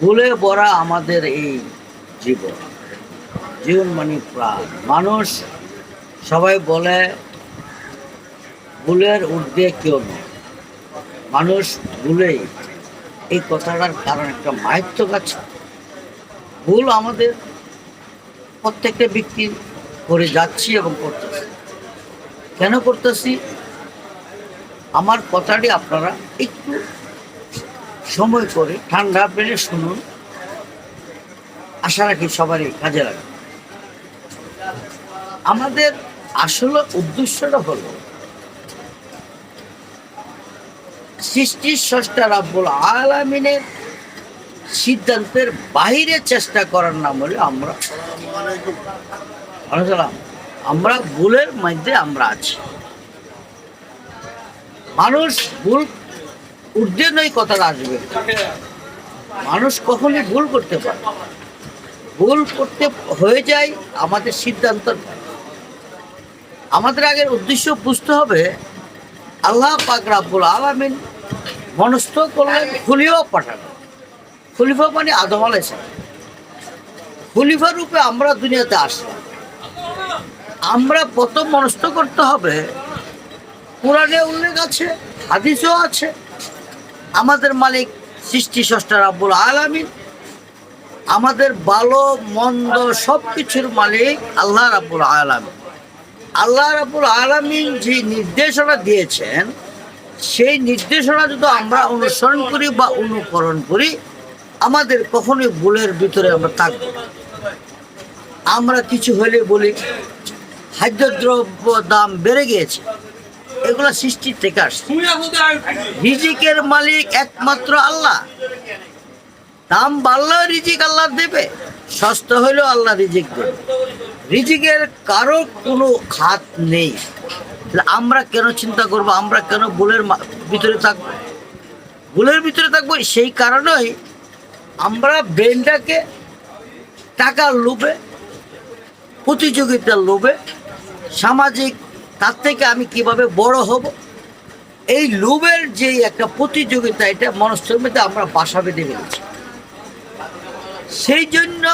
ভুলে ভরা আমাদের এই জীবন। জীবন মানে প্রাণ। মানুষ সবাই বলে, ভুলের ঊর্ধ্বে কেউ নয় মানুষ ভুলেই এই কথাটার কারণ একটা মাহিত্য আছে ভুল আমাদের প্রত্যেকটা ব্যক্তি করে যাচ্ছি এবং করতেছি। কেন করতেছি? আমার কথাটি আপনারা একটু সময় করে ঠান্ডা পেলে শুনুন। আশা রাখি সবারই কাজে লাগে আমাদের আসলে উদ্দেশ্যটা হলো সৃষ্টির স্রষ্টা রাব্বুল আলামিনের সিদ্ধান্তের বাইরে চেষ্টা করার নাম হলে আমরা। আমরা ভুলের মধ্যে আমরা আছি। মানুষ ভুল ঊর্ধ্বে নয় কথাটা আসবে মানুষ কখনই ভুল করতে পারে ভুল করতে হয়ে যায় আমাদের সিদ্ধান্ত আমাদের আগের উদ্দেশ্য বুঝতে হবে, আল্লাহ পাক আলামিন মনস্থ করলেন খুলিও পাঠানো। খলিফা মানে আদম আলাইসালাম খলিফা রূপে আমরা দুনিয়াতে আসলাম। আমরা প্রথম মনস্থ করতে হবে কোরআনে উল্লেখ আছে, হাদিসও আছে। আমাদের মালিক সৃষ্টি স্রষ্টা রাব্বুল আলামিন। আমাদের ভালো, মন্দ সব কিছুর মালিক আল্লাহ রাব্বুল আলামিন। আল্লাহ রাব্বুল আলামিন যে নির্দেশনা দিয়েছেন, সেই নির্দেশনা যদি আমরা অনুসরণ করি বা অনুকরণ করি, আমাদের কখনোই ভুলের ভিতরে আমরা থাকব। আমরা কিছু হলে বলি, খাদ্যদ্রব্য দাম বেড়ে গিয়েছে। এগুলো সৃষ্টির থেকে আসছে। রিজিকের মালিক একমাত্র আল্লাহ। দাম বাড়লেও রিজিক আল্লাহ দেবে সস্তা হলেও আল্লাহ রিজিক দেবে। রিজিকের কারও কোনো খাত নেই। আমরা কেন চিন্তা করব? আমরা কেন ভুলের মা- ভিতরে থাকব? ভুলের ভিতরে থাকব সেই কারণেই আমরা ব্রেনটাকে টাকার লোভে প্রতিযোগিতার লোভে সামাজিক তার থেকে আমি কীভাবে বড় হব? এই লোভের যে একটা প্রতিযোগিতা, এটা মনস্থের মধ্যে আমরা বাসা বেঁধে ফেলেছি। সেই জন্য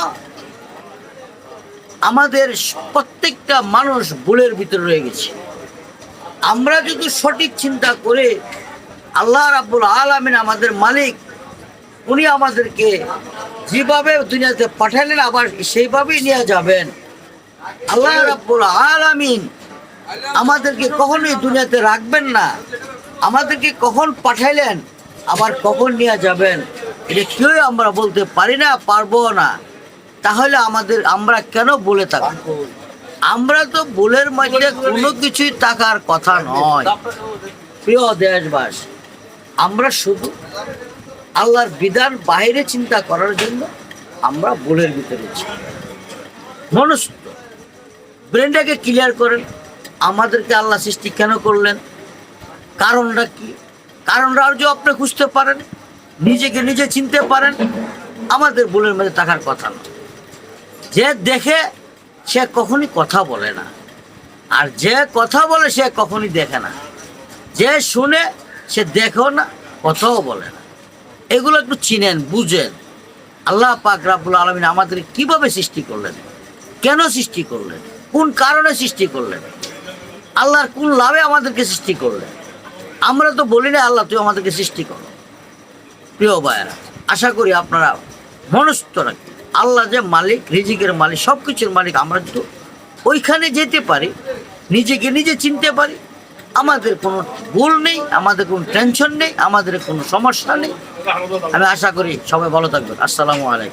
আমাদের প্রত্যেকটা মানুষ ভুলের ভিতরে রয়ে গেছে। আমরা যদি সঠিক চিন্তা করে আল্লাহ রাব্বুল আলামিন আমাদের মালিক, উনি আমাদেরকে যেভাবে দুনিয়াতে পাঠালেন, আবার সেইভাবেই নিয়ে যাবেন। আল্লাহ রাব্বুল আলামিন আমাদেরকে কখনোই দুনিয়াতে রাখবেন না। আমাদেরকে কখন পাঠাইলেন, আবার কখন নিয়ে যাবেন, এটা কেউই আমরা বলতে পারি না, পারব না। তাহলে আমাদের, আমরা কেন বলে থাকব? আমরা তো ভুলের মধ্যে কোনো কিছুই থাকার কথা নয়। প্রিয় দেশবাস, আমরা শুধু আল্লাহর বিধান বাইরে চিন্তা করার জন্য আমরা ভুলের ভিতরে মনস্থ ব্রেনটাকে ক্লিয়ার করেন। আমাদেরকে আল্লাহ সৃষ্টি কেন করলেন? কারণটা কি? কারণটা যে আপনি খুঁজতে পারেন, নিজেকে নিজে চিনতে পারেন, আমাদের ভুলের মধ্যে থাকার কথা না। যে দেখে সে কখনই কথা বলে না। আর যে কথা বলে সে কখনই দেখে না। যে শুনে সে দেখেও না, কথাও বলে না। এগুলো একটু চিনেন, বুঝেন। আল্লাহ পাক রাব্বুল আলমিন আমাদের কীভাবে সৃষ্টি করলেন? কেন সৃষ্টি করলেন? কোন কারণে সৃষ্টি করলেন? আল্লাহর কোন লাভে আমাদেরকে সৃষ্টি করলে? আমরা তো বলি না, আল্লাহ, তুই আমাদেরকে সৃষ্টি করো। প্রিয় ভাইয়েরা, আশা করি আপনারা মনস্থ রাখবেন আল্লাহ যে মালিক, রিজিকের মালিক সব কিছুর মালিক, আমরা তো ওইখানে যেতে পারি, নিজেকে নিজে চিনতে পারি, আমাদের কোনো ভুল নেই, আমাদের কোনো টেনশন নেই, আমাদের কোনো সমস্যা নেই। আমি আশা করি সবাই ভালো থাকবেন। আসসালামু আলাইকুম।